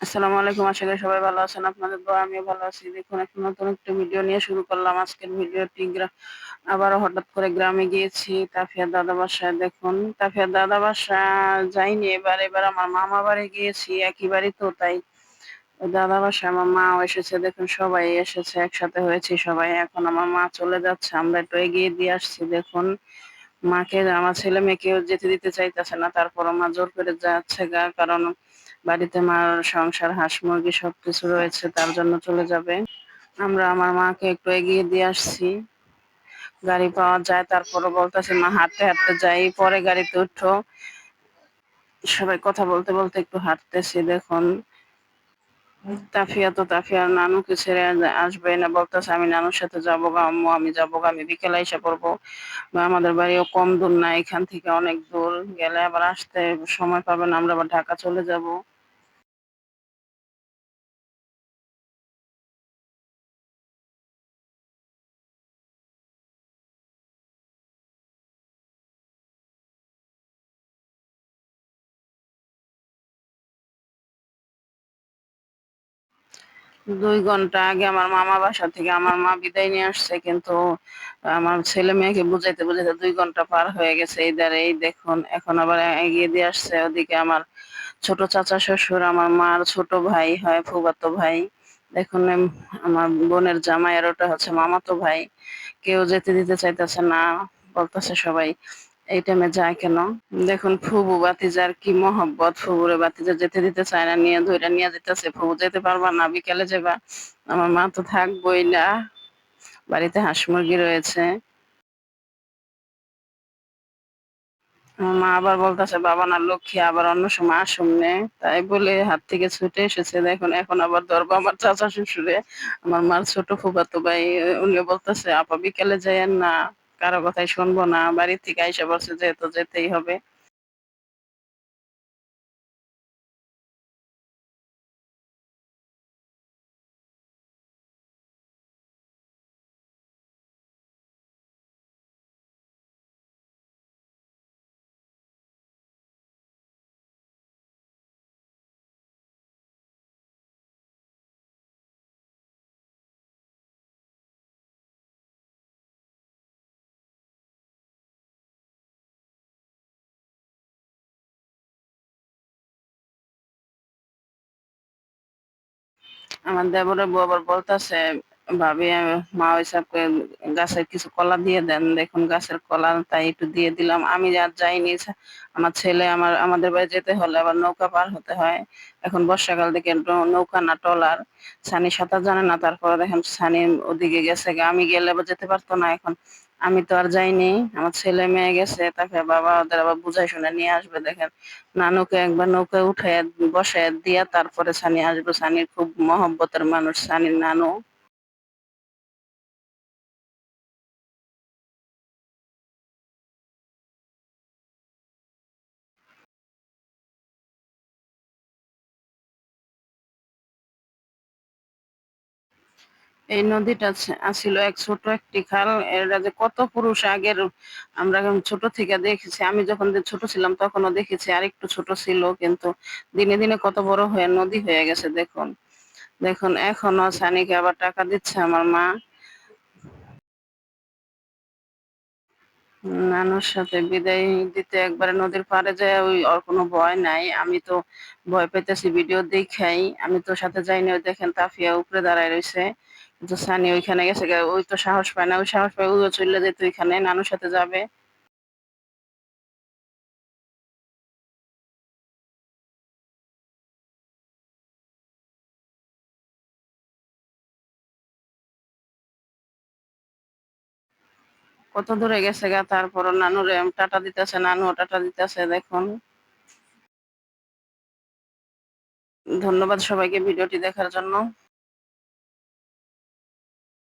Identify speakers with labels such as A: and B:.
A: আসসালামু আলাইকুম, আশা করি সবাই ভালো আছেন। আপনাদের দোয়া, আমিও ভালো আছি। দেখুন একটা নতুন একটা ভিডিও নিয়ে শুরু করলাম। আজকের ভিডিওটি আবারও হঠাৎ করে গ্রামে গিয়েছি। তাফিয়ার দাদা বাসায়, দেখুন তাফিয়ার দাদা বাসা যাইনি। এবার এবার আমার মামা বাড়ি গিয়েছি, একই বাড়ি তো, তাই দাদা বাসায় আমার মাও এসেছে। দেখুন, সবাই এসেছে, একসাথে হয়েছি সবাই। এখন আমার মা চলে যাচ্ছে, আমরা একটু এগিয়ে দিয়ে আসছি। দেখুন, মাকে, আমার ছেলে মেয়েকেও যেতে দিতে চাইতেছে না। তারপর মা জোর করে যাচ্ছে গা, কারণ বাড়িতে মার সংসার, হাঁস মুরগি সবকিছু রয়েছে, তার জন্য চলে যাবে। আমরা আমার মাকে একটু এগিয়ে দিয়ে আসছি। গাড়ি পাওয়া যায় তারপরে বলতেছে, মা, হাঁটতে হাঁটতে যাই। পরে গাড়িতে উঠো। সবাই কথা বলতে বলতে একটু হাঁটতেছি, দেখুন। তাফিয়া তো তাফিয়ার নানুকে ছেড়ে আসবে না। বলতেছে, আমি নানুর সাথে যাব গা, আম্মু, আমি যাব গা, আমি বিকেলে এসে পড়ব। বা আমাদের বাড়িও কম দূর না, এখান থেকে অনেক দূর। গেলে আবার আসতে সময় পাবেন আমরা আবার ঢাকা চলে যাব। দুই ঘণ্টা আগে আমার মামা বাসা থেকে আমার মা বিদায় নিয়ে আসছে, কিন্তু আমার ছেলে মেয়েকে বুঝাইতে বুঝাইতে দুই ঘণ্টা পার হয়ে গেছে। এই দ্বারা এই দেখুন, এখন আবার এগিয়ে দিয়ে আসছে। ওদিকে আমার ছোট চাচা শ্বশুর, আমার মার ছোট ভাই হয় ফুবাতো ভাই। দেখুন আমার বোনের জামাই আর ওটা হচ্ছে মামাতো ভাই। কেউ যেতে দিতে চাইতেছে না, বলতেছে সবাই এই টাইমে যায় কেন? দেখুন, ফুবু বাতিজার কি মহব্বত? ফুবুরে বাতিজা যেতে দিতে চায় না, নিয়ে ধরে নিয়ে যেতেছে ফুবু যেতে পারবা না, বিকেলে যাবা আমার মা তো থাকবই না। বাড়িতে হাঁস মুরগি রয়েছে। মা আবার বলতেছে, বাবা না, লক্ষ্মী আবার অন্য সময় আসুমনে তাই বলে হাত থেকে ছুটে এসেছে। দেখুন, এখন আবার ধরবো আমার চাচা শ্বশুরে। আমার মার ছোট ফুবাতো ভাই, উনি বলতেছে, আপা, বিকেলে যাই না। কারও কথাই শুনব না বাড়ির থেকে আইসা বলছে যেহেতু যেতেই হবে। আমার দেবরের বউ আবার বলতেছে, ভাবি মা ওই সবকে গাছের কিছু কলা দিয়ে দেন, দেখুন গাছের কলা, তাই একটু দিয়ে দিলাম। আমি আর যাইনি আমার ছেলে আমার, আমাদের বাড়ি যেতে হলে আবার নৌকা পার হতে হয়। এখন বর্ষাকাল থেকে নৌকা না টলার। সানি সাঁতার জানে না, তারপরে দেখেন সানি ওদিকে গেছে আমি গেলে আবার যেতে পারতো না এখন। আমি তো আর যাইনি। আমার ছেলে মেয়ে গেছে, তাকে বাবা, ওদের আবার বুঝাই শুনে নিয়ে আসবে, দেখেন। নানুকে একবার নৌকায় উঠে বসে দিয়া তারপরে সানি আসবে। সানির খুব মহব্বতের মানুষ, সানির নানু। এই নদীটা ছিল এক ছোট একটি খাল। এরা যে কত পুরুষ আগের আমরা ছোট থেকে দেখেছি, আমি যখন ছোট ছিলাম তখনও দেখেছি আর একটু ছোট ছিল কিন্তু দিনে দিনে কত বড় হয়ে নদী হয়ে গেছে, দেখুন। দেখুন, এখনও সানিকে আবার টাকা দিচ্ছে আমার মা। নানুর সাথে বিদায় দিতে একবারে নদীর পাড়ে যায়, ওই ওর কোনো ভয় নাই। আমি তো ভয় পেতেছি, ভিডিও দেখাই। আমি তো সাথে যাইনি, ওই দেখেন তাফিয়া উপরে দাঁড়ায় রয়েছে। কিন্তু সানি ওইখানে গেছে ওই তো সাহস পায় না, ওই সাহস পায় ওইও চলে যেত ওইখানে নানুর সাথে যাবে। কত দূরে গেছে গা তারপর নানুরে টাটা দিতেছে নানু টাটা দিতেছে, দেখুন। ধন্যবাদ সবাইকে ভিডিওটি দেখার জন্য।